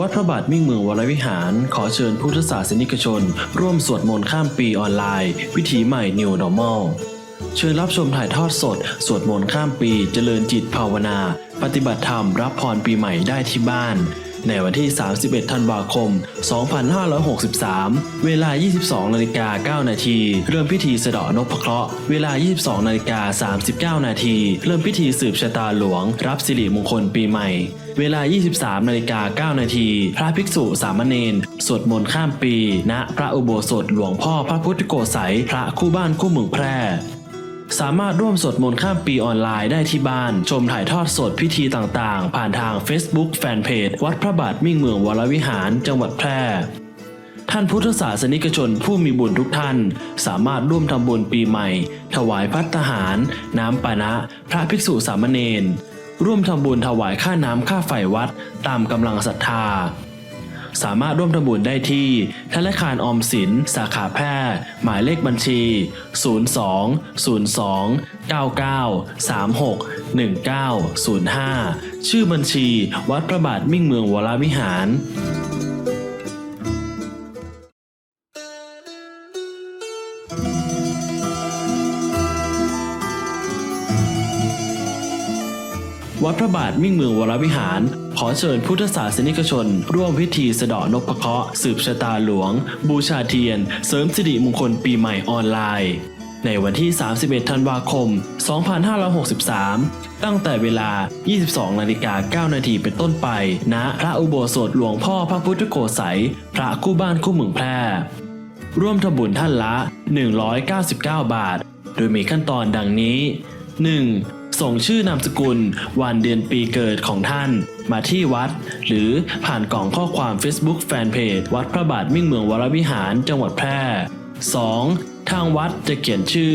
วัดพระบาทมิ่งเมืองวรวิหาร ขอเชิญพุทธศาสนิกชน ร่วมสวดมนต์ข้ามปีออนไลน์ วิถีใหม่ New Normal เชิญรับชมถ่ายทอดสด สวดมนต์ข้ามปี เจริญจิตภาวนา ปฏิบัติธรรมรับพรปีใหม่ได้ที่บ้าน ในวันที่ 31 ธันวาคม 2563 เวลา 22นาฬิกา9นาทีเริ่มพิธีสะเดาะนพเคราะห์เวลา 22นาฬิกา39 นาทีเริ่มพิธีสืบชะตาหลวง รับสิริมงคลปีใหม่ เวลา 23นาฬิกา9นาทีพระภิกษุสามเณรสวดมนต์ข้ามปี ณพระอุโบสถหลวงพ่อพระพุทธโกษัยพระคู่บ้านคู่เมืองแพร่ สามารถร่วมสวดมนต์ข้ามปีออนไลน์ได้ที่บ้าน ชมถ่ายทอดสดพิธีต่างๆ ผ่านทาง Facebook Fanpage วัดพระบาทมิ่งเมืองวรวิหาร จังหวัดแพร่ ท่านพุทธศาสนิกชนผู้มีบุญทุกท่าน สามารถร่วมทำบุญปีใหม่ ถวายพัตตาหาร น้ำปานะ พระภิกษุสามเณรร่วมทำบุญถวายค่าน้ำค่าไฟวัดตามกำลังศรัทธา สามารถร่วมทำบุญได้ที่ธนาคารออมสิน สาขาแพร์หมายเลขบัญชี 02 02 99 36 1905 ชื่อบัญชี วัดพระบาทมิ่งเมืองวรวิหาร วัดพระบาทมิ่งเมืองวรวิหาร ขอเชิญพุทธศาสนิกชน ร่วมพิธีสะเดาะนพเคราะห์สืบชะตาหลวง บูชาเทียน เสริมสิริมงคลปีใหม่ออนไลน์ ในวันที่ 31 ธันวาคม 2563 ตั้งแต่เวลา 22 นาฬิกา 9 นาทีเป็นต้นไป ณ พระอุโบสถหลวงพ่อพระพุทธโกษัย พระคู่บ้านคู่เมืองแพร่ ร่วมทำบุญท่านละ 199 บาท โดยมีขั้นตอนดังนี้ 1. ส่งชื่อนามสกุล วันเดือนปีเกิดของท่าน มาที่วัด หรือผ่านกล่องข้อความ Facebook Fanpage วัดพระบาทมิ่งเมืองวรวิหารจังหวัดแพร่ 2. ทางวัดจะเขียนชื่อ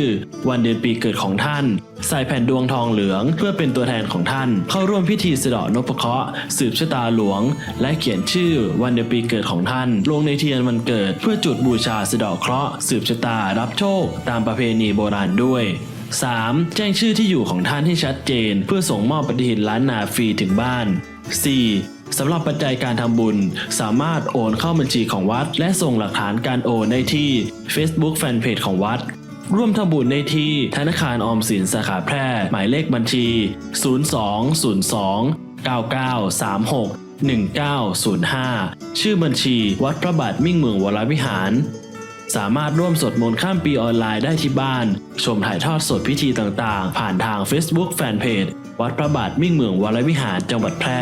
วันเดือนปีเกิดของท่าน ใส่แผ่นดวงทองเหลืองเพื่อเป็นตัวแทนของท่าน เข้าร่วมพิธีสะเดาะนพเคราะห์สืบชะตาหลวง และเขียนชื่อวันเดือนปีเกิดของท่าน ลงในเทียนวันเกิด เพื่อจุดบูชาสะเดาะเคราะห์สืบชะตารับโชค ตามประเพณีโบราณด้วย 3. แจ้งชื่อที่อยู่ของท่านให้ชัดเจน เพื่อส่งมอบปฏิทินล้านนาฟรีถึงบ้าน 4. สำหรับปัจจัยการทำบุญ สามารถโอนเข้าบัญชีของวัด และส่งหลักฐานการโอนได้ที่ Facebook Fanpage ของวัด ร่วมทำบุญได้ที่ธนาคารออมสินสาขาแพร่ หมายเลขบัญชี 0202 9936 1905 ชื่อบัญชีวัดพระบาทมิ่งเมืองวรวิหาร สามารถร่วมสวดมนต์ข้ามปีออนไลน์ได้ที่บ้าน ชมถ่ายทอดสดพิธีต่างๆ ผ่านทาง Facebook Fanpage วัดพระบาทมิ่งเมืองวรวิหารจังหวัดแพร่